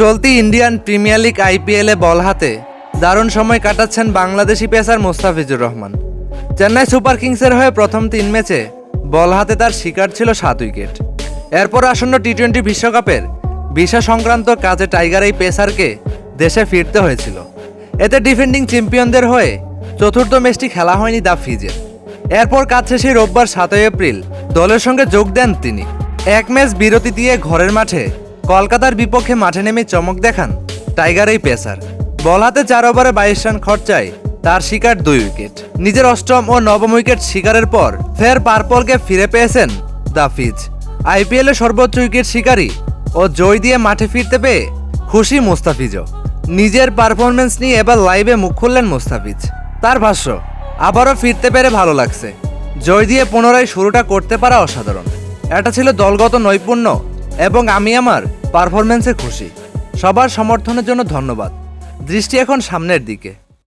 চলতি Indian premier league আইপিএলে বল হাতে। দারুণ সময় কাটাচ্ছেন বাংলাদেশি পেসার মোস্তাফিজুর রহমান। চেন্নাই সুপার কিংসের হয়ে প্রথম তিন ম্যাচে বল হাতে তার শিকার ছিল সাত উইকেট। এরপর আসন্ন টি টোয়েন্টি বিশ্বকাপের ভিসা সংক্রান্ত কাজে টাইগার এই পেসারকে দেশে ফিরতে হয়েছিল। এতে ডিফেন্ডিং চ্যাম্পিয়নদের হয়ে চতুর্থ ম্যাচটি খেলা হয়নি দা ফিজে এরপর কাজ শেষে রোববার সাতই এপ্রিল দলের সঙ্গে যোগ দেন তিনি। এক ম্যাচ বিরতি দিয়ে ঘরের মাঠে, কলকাতার বিপক্ষে মাঠে নেমে চমক দেখান টাইগার এই পেসার। বল হাতে চার ওভারে বাইশ রান খরচায়, তার শিকার দুই উইকেট। নিজের অষ্টম ও নবম উইকেট শিকারের পর ফের পার্পলকে ফিরে পেয়েছেন দাফিজ। ফিজ আইপিএলে সর্বোচ্চ উইকেট শিকারী ও জয় দিয়ে মাঠে ফিরতে পেয়ে খুশি মুস্তাফিজও। নিজের পারফরমেন্স নিয়ে এবার লাইভে মুখ খুললেন মুস্তাফিজ। তার ভাষ্য, আবারও ফিরতে পেরে ভালো লাগছে। জয় দিয়ে পুনরায় শুরুটা করতে পারা অসাধারণ। এটা ছিল দলগত নৈপুণ্য এবং আমি আমার পারফরমেন্সে খুশি। সবার সমর্থনের জন্য ধন্যবাদ। দৃষ্টি এখন সামনের দিকে।